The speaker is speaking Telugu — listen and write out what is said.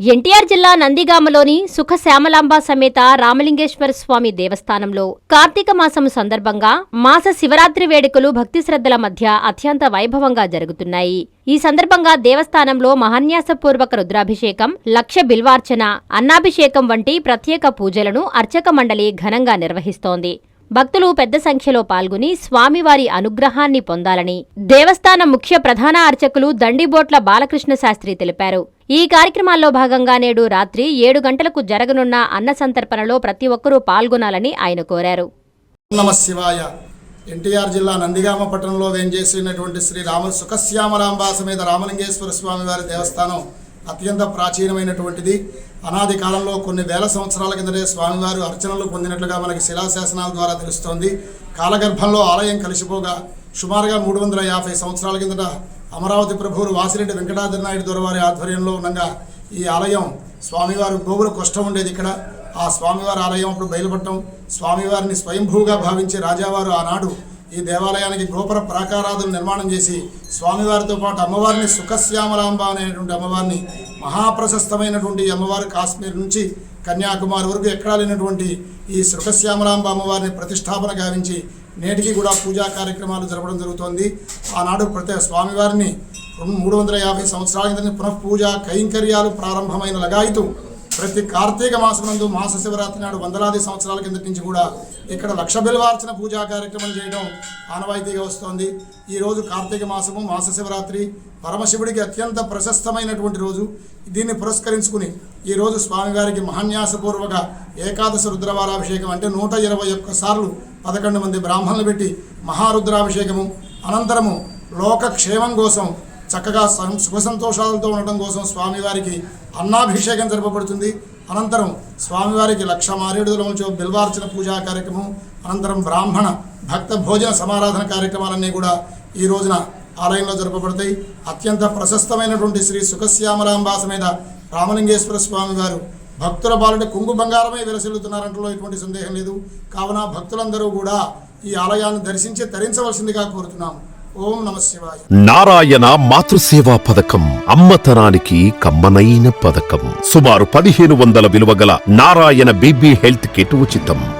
ఎన్టీఆర్ జిల్లా నందిగామలోని సుఖశ్యామలాంబ సమేత రామలింగేశ్వర స్వామి దేవస్థానంలో కార్తీక మాసం సందర్భంగా మాస శివరాత్రి వేడుకలు భక్తి శ్రద్ధల మధ్య అత్యంత వైభవంగా జరుగుతున్నాయి. ఈ సందర్భంగా దేవస్థానంలో మహాన్యాసపూర్వక రుద్రాభిషేకం లక్ష బిల్వార్చన అన్నాభిషేకం వంటి ప్రత్యేక పూజలను అర్చక మండలి ఘనంగా నిర్వహిస్తోంది. భక్తులు పెద్ద సంఖ్యలో పాల్గొని స్వామివారి అనుగ్రహాన్ని పొందాలని దేవస్థాన ముఖ్య ప్రధాన అర్చకులు దండిబోట్ల బాలకృష్ణ శాస్త్రి తెలిపారు. ఈ కార్యక్రమాల్లో భాగంగా నేడు రాత్రి ఏడు గంటలకు జరగనున్న అన్న సంతర్పణలో ప్రతి ఒక్కరూ పాల్గొనాలని ఆయన కోరారు. నమశివాయ ఎన్టీఆర్ జిల్లా నందిగామ పట్టణంలో వేంచేసినటువంటి శ్రీ రామ సుఖశ్యామలాంబా సమేత రామలింగేశ్వర స్వామి వారి దేవస్థానం అత్యంత ప్రాచీనమైనటువంటిది. అనాది కాలంలో కొన్ని వేల సంవత్సరాల కిందటే స్వామివారు అర్చనలు పొందినట్లుగా మనకి శిలాశాసనాల ద్వారా తెలుస్తోంది. కాలగర్భంలో ఆలయం కలిసిపోగా సుమారుగా మూడు వందల యాభై సంవత్సరాల కిందట అమరావతి ప్రభువులు వాసిరెడ్డి వెంకటాద్రి నాయుడు దొరవారి ఆధ్వర్యంలో ఉండగా ఈ ఆలయం స్వామివారు గోవుల కష్టం ఉండేది ఇక్కడ. ఆ స్వామివారి ఆలయం అప్పుడు బయలుపడటం స్వామివారిని స్వయంభూగా భావించి రాజావారు ఆనాడు ఈ దేవాలయానికి గోపుర ప్రాకారాదులు నిర్మాణం చేసి స్వామివారితో పాటు అమ్మవారిని సుఖశ్యామలాంబ అనేటువంటి అమ్మవారిని మహాప్రశస్తమైనటువంటి అమ్మవారు కాశ్మీర్ నుంచి కన్యాకుమారి వరకు ఎక్కడా లేనటువంటి ఈ సుఖశ్యామలాంబ అమ్మవారిని ప్రతిష్టాపన గావించి నేటికి కూడా పూజా కార్యక్రమాలు జరపడం జరుగుతోంది. ఆనాడు ప్రతి స్వామివారిని మూడు వందల యాభై సంవత్సరాల కింద పునః పూజ కైంకర్యాలు ప్రారంభమైన లగాయితూ ప్రతి కార్తీక మాసనందు మాస శివరాత్రి నాడు వందలాది సంవత్సరాల కిందటి నుంచి కూడా ఇక్కడ లక్ష బిల్వార్చన పూజా కార్యక్రమం చేయడం ఆనవాయితీగా వస్తోంది. ఈ రోజు కార్తీక మాసము మాస శివరాత్రి పరమశివుడికి అత్యంత ప్రశస్తమైనటువంటి రోజు. దీన్ని పురస్కరించుకుని ఈరోజు స్వామివారికి మహాన్యాసపూర్వక ఏకాదశ రుద్రవారాభిషేకం అంటే నూట ఇరవై ఒక్క సార్లు పదకొండు మంది బ్రాహ్మణులు పెట్టి మహారుద్రాభిషేకము అనంతరము లోకక్షేమం కోసం చక్కగా సుఖ సంతోషాలతో ఉండటం కోసం స్వామివారికి అన్నాభిషేకం జరపబడుతుంది. అనంతరం స్వామివారికి లక్ష మారేడుదల నుంచి బిల్వార్చన పూజా కార్యక్రమం అనంతరం బ్రాహ్మణ భక్త భోజన సమారాధన కార్యక్రమాలన్నీ కూడా ఈ రోజున ఆలయంలో జరపబడతాయి. అత్యంత ప్రశస్తమైనటువంటి శ్రీ సుఖశ్యామరాంబాస మీద రామలింగేశ్వర స్వామి వారు భక్తుల బాలుడి కుంగు బంగారమే విలసిల్లుతున్నారంటలో ఎటువంటి సందేహం లేదు. కావున భక్తులందరూ కూడా ఈ ఆలయాన్ని దర్శించి తరించవలసిందిగా కోరుతున్నాము. ఓం నమ శివాయ. నారాయణ మాతృసేవా పథకం అమ్మతనానికి కమ్మనైన పథకం. సుమారు పదిహేను వందల విలువ గల నారాయణ బీబీ హెల్త్ కిట్ ఉచితం.